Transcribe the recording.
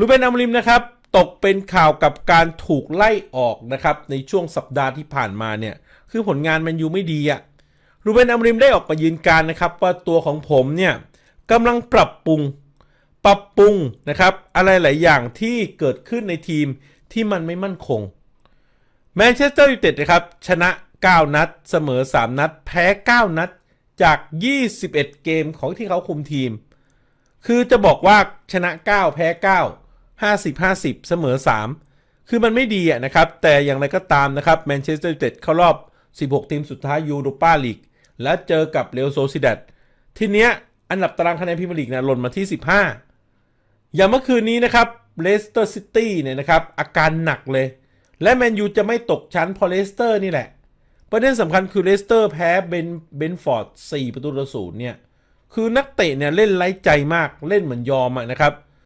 รูเบนอมริมนะครับ ตกเป็นข่าวกับการถูกไล่ออกนะครับ ในช่วงสัปดาห์ที่ผ่านมาเนี่ย คือผลงานมันยูไม่ดีอะรูเบนอมริมได้ออกมายืนการนะครับ ว่าตัวของผมเนี่ยกำลังปรับปรุง ปรับปรุงนะครับ อะไรหลายอย่างที่เกิดขึ้นในทีมที่มันไม่มั่นคงแมนเชสเตอร์ยูไนเต็ดนะครับ ชนะ 9 นัด เสมอ 3 นัด แพ้ 9 นัดจาก 21 เกมของที่เขาคุมทีม คือจะบอกว่าชนะ 9 แพ้ 9 50 50 เสมอ 3 คือมันไม่ดีอะนะครับ แต่อย่างไรก็ตามนะครับแมนเชสเตอร์ยูไนเต็ดเข้ารอบ 16 ทีมสุดท้ายยูโรปาลีกและเจอกับเรอัลโซซิดัดทีเนี้ยอันดับตารางคะแนนพรีเมียร์ลีกนะหล่นมาที่ 15 อย่างเมื่อคืนนี้นะครับเลสเตอร์ซิตี้เนี่ยนะครับอาการหนักเลย และแมนยูจะไม่ตกชั้นเพอเลสเตอร์นี่แหละ ประเด็นสำคัญคือเลสเตอร์แพ้เบนเบนฟอร์ด4ประตูต่อศูนย์เนี่ยคือนักเตะเนี่ยเล่นไร้ใจมากเล่นเหมือนยอมนะครับ